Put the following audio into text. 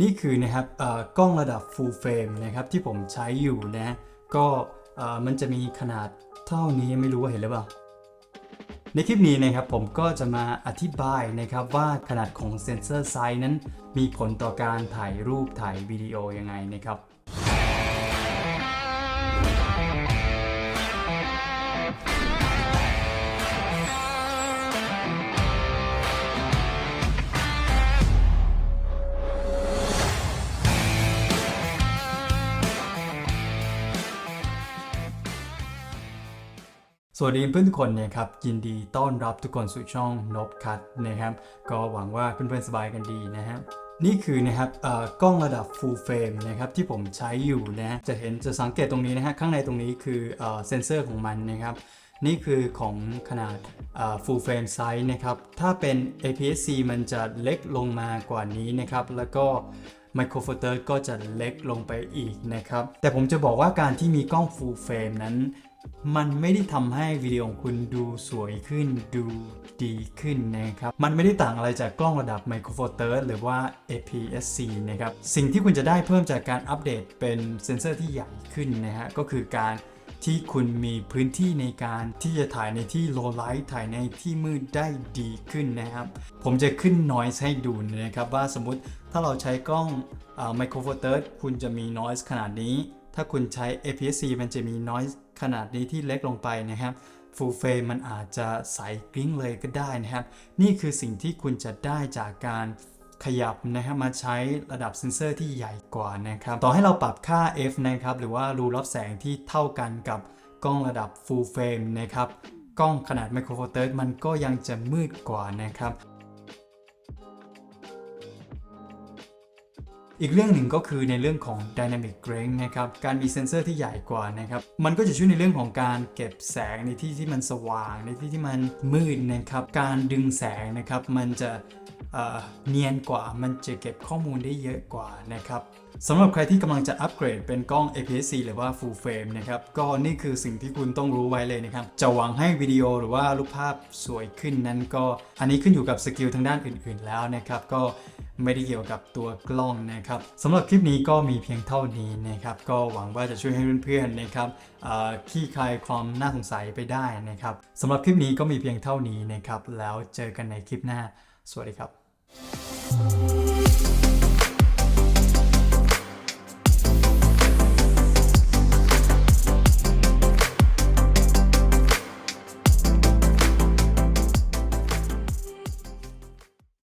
นี่คือนะครับกล้องระดับ full frame นะครับที่ผมใช้อยู่นะก็มันจะมีขนาดเท่านี้ไม่รู้ว่าเห็นหรือเปล่า ในคลิปนี้นะครับผมก็จะมาอธิบายนะครับว่าขนาดของเซนเซอร์ไซส์นั้น มีผลต่อการถ่ายรูปถ่ายวิดีโอยังไงนะครับ สวัสดีเพื่อนทุกคนนะครับยินดีต้อนรับทุกคนสู่ช่องนบคัทนะครับก็หวังว่าเพื่อนๆสบายกันดีนะครับนี่คือนะครับเอ่อกล้องระดับ full frame นะครับที่ผมใช้อยู่นะจะเห็นจะสังเกตตรงนี้นะฮะข้างในตรงนี้คือเอ่อเซนเซอร์ของมันนะครับนี่คือของขนาดเอ่อ full frame size นะครับถ้าเป็น APS-C มันจะเล็กลงมากว่านี้นะครับแล้วก็ ไมโครโฟเตอร์ก็จะเล็กลงไปอีกนะครับ แต่ผมจะบอกว่าการที่มีกล้องฟูลเฟรมนั้น มันไม่ได้ทำให้วิดีโอของคุณดูสวยขึ้นดูดีขึ้นนะครับ มันไม่ได้ต่างอะไรจากกล้องระดับไมโครโฟเตอร์หรือว่า APS-C นะครับ สิ่งที่คุณจะได้เพิ่มจากการอัปเดตเป็นเซนเซอร์ที่ใหญ่ขึ้นนะฮะ ก็คือการ ที่คุณมีพื้นที่ในการที่จะถ่ายในที่ low light ถ่ายในที่มืดได้ดีขึ้นนะครับ ผมจะขึ้น noise ให้ดูนะครับว่าสมมติถ้าเราใช้กล้องเอ่อ Micro Four Thirds คุณจะมี noise ขนาดนี้ ถ้าคุณใช้ APS-C มันจะมี noise ขนาดนี้ที่เล็กลงไปนะครับ Full Frame มันอาจจะใสกริ้งเลยก็ได้นะครับ นี่คือสิ่งที่คุณจะได้จากการ ขยับนะครับมาใช้ระดับเซนเซอร์ที่ใหญ่กว่านะครับต่อให้เราปรับค่า f นะครับหรือว่ารูรับแสงที่เท่ากันกับกล้องระดับ Full Frame นะครับกล้องขนาดไมโครโฟเตอร์มันก็ยังจะมืดกว่านะครับ อีกเรื่องหนึ่งก็คือในเรื่องของ Dynamic Range นะครับ การมีเซนเซอร์ที่ใหญ่กว่านะครับ มันก็จะช่วยในเรื่องของการเก็บแสงในที่ที่มันสว่าง ในที่ที่มันมืดนะครับ การดึงแสงนะครับ มันจะเเนียนกว่า มันจะเก็บข้อมูลได้เยอะกว่านะครับสำหรับใครที่กำลังจะอัปเกรดเป็นกล้อง APS-C หรือว่า Full Frame นะครับ ก็นี่คือสิ่งที่คุณต้องรู้ไว้เลยนะครับ จะหวังให้วิดีโอหรือว่ารูปภาพสวยขึ้นนั้นก็ อันนี้ขึ้นอยู่กับสกิลทางด้านอื่นๆแล้วนะครับ ก็ไม่ได้เกี่ยวกับตัวกล้องนะครับสำหรับคลิปนี้ก็มีเพียงเท่านี้นะครับก็หวังว่าจะช่วยให้เพื่อนๆนะครับขี้คลายความน่าสงสัยไปได้นะครับสำหรับคลิปนี้ก็มีเพียงเท่านี้นะครับแล้วเจอกันในคลิปหน้า สวัสดีครับ